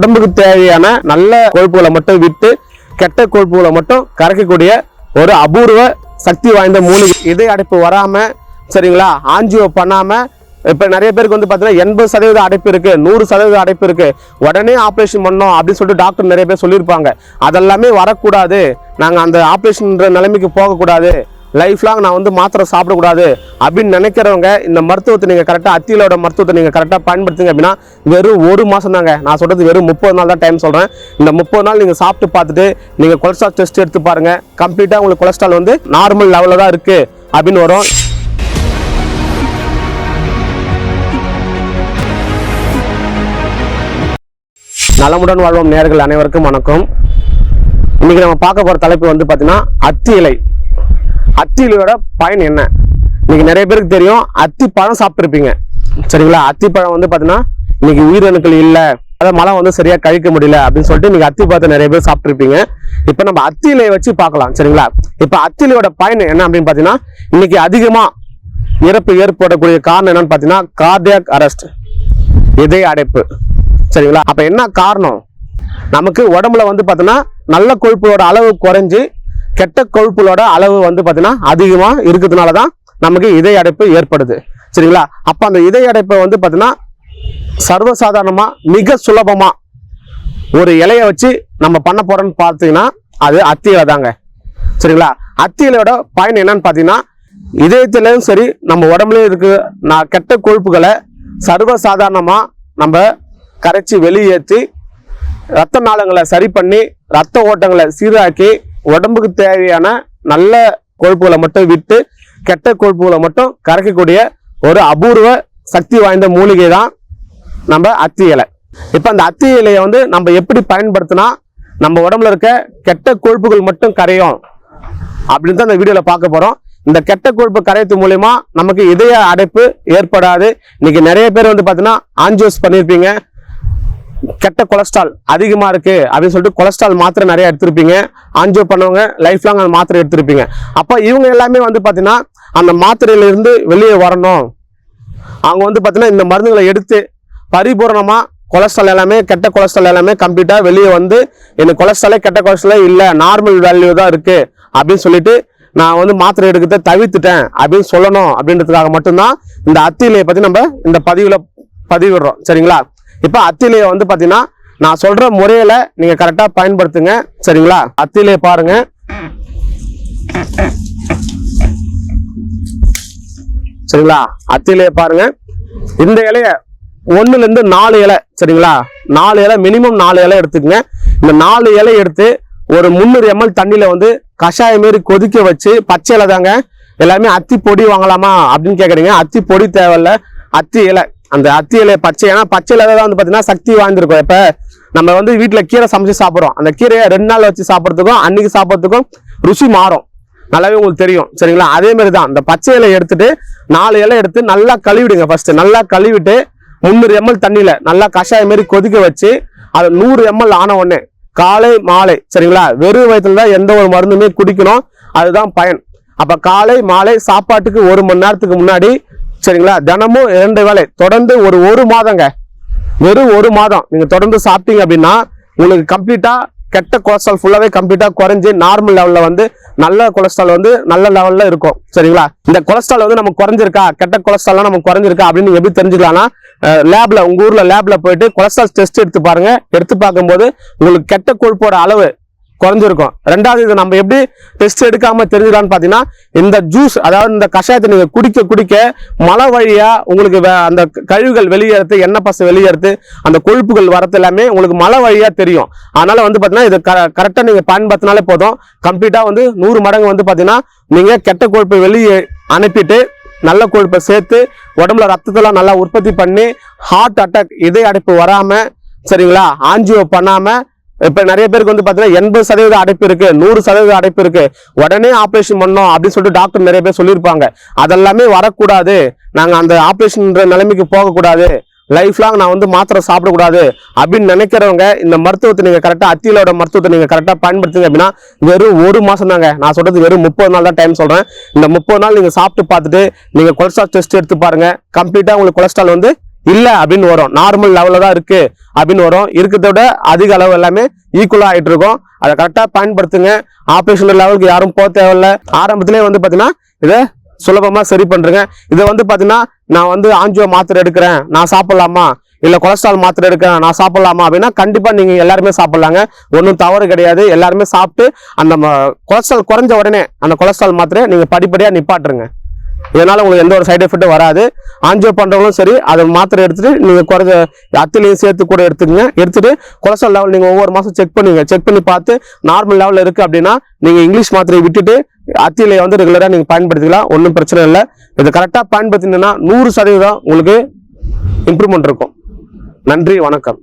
உடம்புக்கு தேவையான நல்ல கொழுப்புகளை மட்டும் விட்டு கெட்ட கொழுப்புகளை மட்டும் கரைக்கக்கூடிய ஒரு அபூர்வ சக்தி வாய்ந்த மூலிகை. இதய அடைப்பு வராமல் சரிங்களா? ஆஞ்சியோ பண்ணாமல் இப்போ நிறைய பேருக்கு வந்து பார்த்தீங்கன்னா எண்பது சதவீத அடைப்பு இருக்கு நூறு சதவீத அடைப்பு இருக்கு. உடனே ஆப்ரேஷன் பண்ணோம் அப்படின்னு சொல்லிட்டு டாக்டர் நிறைய பேர் சொல்லியிருப்பாங்க. அதெல்லாமே வரக்கூடாது. நாங்கள் அந்த ஆப்ரேஷன்ன்ற நிலைமைக்கு போகக்கூடாது. லைஃப் லாங் நான் வந்து மாத்திரை சாப்பிடக்கூடாது அப்படின்னு நினைக்கிறவங்க இந்த மருத்துவத்தை நீங்கள் கரெக்டாக அத்தியிலோட மருத்துவத்தை நீங்கள் கரெக்டாக பயன்படுத்துங்க அப்படின்னா வெறும் ஒரு மாதம் தாங்க. நான் சொல்கிறது வெறும் முப்பது நாள் தான் டைம் சொல்கிறேன் இந்த முப்பது நாள் நீங்கள் சாப்பிட்டு பார்த்துட்டு நீங்கள் கொலஸ்ட்ரால் டெஸ்ட் எடுத்து பாருங்கள் கம்ப்ளீட்டாக உங்களுக்கு கொலஸ்ட்ரால் வந்து நார்மல் லெவலில் தான் இருக்குது அப்படின்னு வரும். நலமுடன் வாழ்வோம் நேர்கள் அனைவருக்கும் வணக்கம். இன்னைக்கு நம்ம பார்க்க போகிற தலைப்பு வந்து பார்த்தீங்கன்னா அத்தி இலை அத்தியிலையோட பயன் என்ன? இன்னைக்கு நிறைய பேருக்கு தெரியும் அத்தி பழம் சாப்பிட்டுருப்பீங்க. சரிங்களா? அத்தி பழம் வந்து பார்த்தீங்கன்னா இன்னைக்கு உயிரணுக்கள் இல்லை. அதை மழை வந்து சரியாக கழிக்க முடியல அப்படின்னு சொல்லிட்டு நீங்கள் அத்தி பழத்தை நிறைய பேர் சாப்பிட்ருப்பீங்க இப்போ நம்ம அத்தி இலையை வச்சு பார்க்கலாம் சரிங்களா? இப்போ அத்தி இலையோட பயன் என்ன அப்படின்னு பார்த்தீங்கன்னா இன்னைக்கு அதிகமாக இறப்பு ஏற்படக்கூடிய காரணம் என்னன்னு பார்த்தீங்கன்னா கார்டியாக் அரெஸ்ட் இதய அடைப்பு. சரிங்களா? அப்போ என்ன காரணம்? நமக்கு உடம்புல வந்து பார்த்தீங்கன்னா நல்ல கொழுப்போட அளவு குறைஞ்சு கெட்ட கொழுப்புகளோட அளவு வந்து பார்த்தீங்கன்னா அதிகமாக இருக்கிறதுனால தான் நமக்கு இதய அடைப்பு ஏற்படுது. சரிங்களா? அப்போ அந்த இதய அடைப்பை வந்து பார்த்தீங்கன்னா சர்வசாதாரணமாக மிக சுலபமாக ஒரு இலையை வச்சு நம்ம பண்ண போகிறோன்னு பார்த்தீங்கன்னா அது அத்தி தாங்க. சரிங்களா? அத்தியிலோட பயன் என்னன்னு பார்த்தீங்கன்னா இதயத்திலையும் சரி நம்ம உடம்புலையும் இருக்கு. நான் கெட்ட கொழுப்புகளை சர்வசாதாரணமாக நம்ம கரைச்சி வெளியேற்றி ரத்த நாளங்களை சரி பண்ணி ரத்த ஓட்டங்களை சீராக்கி உடம்புக்கு தேவையான நல்ல கொழுப்புகளை மட்டும் விட்டு கெட்ட கொழுப்புகளை மட்டும் கரைக்கக்கூடிய ஒரு அபூர்வ சக்தி வாய்ந்த மூலிகை தான் நம்ம அத்தி இலை. இப்போ அந்த அத்தி இலையை வந்து நம்ம எப்படி பயன்படுத்தினா நம்ம உடம்புல இருக்க கெட்ட கொழுப்புகள் மட்டும் கரையும் அப்படின்னு தான் இந்த வீடியோவில் பார்க்க போகிறோம் இந்த கெட்ட கொழுப்பு கரையத்து மூலயமா நமக்கு இதய அடைப்பு ஏற்படாது. இன்னைக்கு நிறைய பேர் வந்து பார்த்தீங்கன்னா ஆஞ்சியோஸ் பண்ணியிருப்பீங்க. கெட்ட கொலஸ்ட்ரால் அதிகமாக இருக்குது அப்படின்னு சொல்லிட்டு கொலஸ்ட்ரால் மாத்திரை நிறையா எடுத்திருப்பீங்க. ஆன்ஜோ பண்ணவங்க லைஃப் லாங் அந்த மாத்திரை எடுத்திருப்பீங்க. அப்போ இவங்க எல்லாமே வந்து பார்த்தீங்கன்னா அந்த மாத்திரையிலிருந்து வெளியே வரணும். அவங்க வந்து பார்த்தீங்கன்னா இந்த மருந்துகளை எடுத்து பரிபூர்ணமாக கொலஸ்ட்ரால் எல்லாமே கெட்ட கொலஸ்ட்ரால் எல்லாமே கம்ப்ளீட்டாக வெளியே வந்து எனக்கு கொலஸ்ட்ராலே கெட்ட கொலஸ்ட்ராலே இல்லை நார்மல் வேல்யூ தான் இருக்குது அப்படின்னு சொல்லிட்டு நான் வந்து மாத்திரை எடுக்கிறத தவிர்த்துட்டேன் அப்படின்னு சொல்லணும் அப்படின்றதுக்காக மட்டும்தான் இந்த அத்தியிலையை பற்றி நம்ம இந்த பதிவில் பதிவிடுறோம். சரிங்களா? இப்போ அத்திலையை வந்து பார்த்தீங்கன்னா நான் சொல்கிற முறையில் நீங்கள் கரெக்டாக பயன்படுத்துங்க. சரிங்களா? அத்திலையை பாருங்க. சரிங்களா? அத்திலையை பாருங்க. இந்த இலைய ஒன்றுலேருந்து நாலு இலை சரிங்களா? நாலு இலை மினிமம் நாலு இலை எடுத்துக்கங்க. இந்த நாலு இலை எடுத்து ஒரு முந்நூறு எம்எல் தண்ணியில் வந்து கஷாயம் மாரி கொதிக்க வச்சு பச்சை இலை தாங்க. எல்லாமே அத்தி பொடி வாங்கலாமா அப்படின்னு கேட்குறீங்க அத்தி பொடி தேவையில்ல. அத்தி இலை. அந்த அத்தி இலை பச்சை ஏன்னா பச்சை இலை தான் வந்து பார்த்தீங்கன்னா சக்தி வாய்ந்திருக்கும். இப்ப நம்ம வந்து வீட்டில் கீரை சமைச்சு சாப்பிட்றோம். அந்த கீரையை ரெண்டு நாள் வச்சு சாப்பிட்றதுக்கும் அன்னைக்கு சாப்பிட்றதுக்கும் ருசி மாறும். நல்லாவே உங்களுக்கு தெரியும். சரிங்களா? அதே மாதிரி தான். இந்த பச்சை இலை எடுத்துட்டு நாலு இலை எடுத்து நல்லா கழுவிடுங்க ஃபர்ஸ்ட் நல்லா கழுவிட்டு முந்நூறு எம்எல் தண்ணியில நல்லா கஷாயம் மாரி கொதிக்க வச்சு அது நூறு எம்எல் ஆன உடனே காலை மாலை சரிங்களா? வெறும் வயிற்றுல தான் எந்த ஒரு மருந்துமே குடிக்கணும். அதுதான் பயன். அப்ப காலை மாலை சாப்பாட்டுக்கு ஒரு மணி நேரத்துக்கு முன்னாடி சரிங்களா? தினமும் இரண்டு வேளை. தொடர்ந்து ஒரு ஒரு மாதங்க. வெறும் ஒரு மாதம். நீங்கள் தொடர்ந்து சாப்பிட்டீங்க அப்படின்னா உங்களுக்கு கம்ப்ளீட்டாக கெட்ட கொலஸ்ட்ரால் ஃபுல்லாகவே கம்ப்ளீட்டாக குறைஞ்சி நார்மல் லெவலில் வந்து நல்ல கொலஸ்ட்ரால் வந்து நல்ல லெவலில் இருக்கும். சரிங்களா? இந்த கொலஸ்ட்ரால் வந்து நம்ம குறைஞ்சிருக்கா? கெட்ட கொலஸ்ட்ரால்லாம் நம்ம குறைஞ்சிருக்கா? அப்படின்னு நீங்கள் எப்படி தெரிஞ்சுக்கலாம்னா லேபில் உங்கள் ஊரில் லேபில் போயிட்டு கொலஸ்ட்ரால் டெஸ்ட் எடுத்து பாருங்கள் எடுத்து பார்க்கும்போது உங்களுக்கு கெட்ட கொழுப்போட அளவு குறைஞ்சிருக்கும். ரெண்டாவது இது நம்ம எப்படி டெஸ்ட் எடுக்காம தெரிஞ்சுக்கலாம்னு பார்த்தீங்கன்னா இந்த ஜூஸ் அதாவது இந்த கஷாயத்தை நீங்கள் குடிக்க குடிக்க மழை வழியாக உங்களுக்கு வே- அந்த கழிவுகள் வெளியேறது எண்ணெய் பசு வெளியேறது அந்த கொழுப்புகள் வரது எல்லாமே உங்களுக்கு மழை வழியாக தெரியும். அதனால் வந்து பாத்தீங்கன்னா இது கரெக்டாக நீங்கள் பயன்படுத்தினாலே போதும். கம்ப்ளீட்டாக வந்து நூறு மடங்கு வந்து பார்த்தீங்கன்னா நீங்கள் கெட்ட கொழுப்பை வெளியே அனுப்பிட்டு நல்ல கொழுப்பை சேர்த்து உடம்புல ரத்தத்தெல்லாம் நல்லா உற்பத்தி பண்ணி ஹார்ட் அட்டாக் இதய அடைப்பு வராமல் சரிங்களா? ஆஞ்சியோ பண்ணாமல் இப்ப நிறைய பேருக்கு வந்து பாத்தீங்கன்னா எண்பது சதவீத அடைப்பு இருக்கு நூறு சதவீத அடைப்பு இருக்கு. உடனே ஆபரேஷன் பண்ணோம் அப்படின்னு சொல்லிட்டு டாக்டர் நிறைய பேர் சொல்லியிருப்பாங்க. அதெல்லாமே வரக்கூடாது. நாங்க அந்த ஆபரேஷன்ன்ற நிலைமைக்கு போகக்கூடாது. லைஃப் லாங் நான் வந்து மாத்திரை சாப்பிடக்கூடாது அப்படின்னு நினைக்கிறவங்க இந்த மருத்துவத்தை நீங்க கரெக்டா அத்தியிலோட மருத்துவத்தை நீங்க கரெக்டா பயன்படுத்துங்க அப்படின்னா வெறும் ஒரு மாசம் தாங்க. நான் சொல்றது வெறும் முப்பது நாள் தான் டைம் சொல்றேன். இந்த முப்பது நாள் நீங்க சாப்பிட்டு பார்த்துட்டு நீங்க கொலஸ்ட்ரால் டெஸ்ட் எடுத்து பாருங்க. கம்ப்ளீட்டா உங்களுக்கு கொலஸ்ட்ரால் வந்து இல்லை அப்படின்னு வரும். நார்மல் லெவலில் தான் இருக்குது அப்படின்னு வரும். இருக்கிறத விட அதிக அளவு எல்லாமே ஈக்குவலாக ஆகிட்டு இருக்கும். அதை கரெக்டாக பயன்படுத்துங்க. ஆபரேஷன் லெவலுக்கு யாரும் போக தேவையில்ல. ஆரம்பத்திலே வந்து பார்த்தீங்கன்னா இதை சுலபமாக சரி பண்ணுறேங்க இதை வந்து பார்த்தீங்கன்னா நான் வந்து ஆஞ்சியோ மாத்திரை எடுக்கிறேன். நான் சாப்பிட்லாமா? இல்லை கொலஸ்ட்ரால் மாத்திரை எடுக்கிறேன். நான் சாப்பிட்லாமா? அப்படின்னா கண்டிப்பாக நீங்கள் எல்லாருமே சாப்பிட்லாங்க. ஒன்றும் தவறு கிடையாது. எல்லாருமே சாப்பிட்டு அந்த ம- கொலஸ்ட்ரால் குறைஞ்ச உடனே அந்த கொலஸ்ட்ரால் மாத்திரையை நீங்கள் படிப்படியாக நிப்பாட்டுருங்க. இதனால் உங்களுக்கு எந்த ஒரு சைடு எஃபெக்ட்டும் வராது. ஆஞ்சோ பண்ணுறவங்களும் சரி அதை மாத்திரை எடுத்துகிட்டு நீங்கள் குறைஞ்ச அத்திலையும் சேர்த்து கூட எடுத்துக்கங்க. எடுத்துகிட்டு கொலஸ்ட்ரால் லெவல் நீங்கள் ஒவ்வொரு மாதம் செக் பண்ணுங்க செக் பண்ணி பார்த்து நார்மல் லெவலில் இருக்குது அப்படின்னா நீங்கள் இங்கிலீஷ் மாத்திரையை விட்டுட்டு அத்திலையை வந்து ரெகுலராக நீங்கள் பயன்படுத்திக்கலாம். ஒன்றும் பிரச்சனை இல்லை. இதை கரெக்டாக பயன்படுத்தினீங்கன்னா நூறு சதவீதம் உங்களுக்கு இம்ப்ரூவ்மெண்ட் இருக்கும். நன்றி வணக்கம்.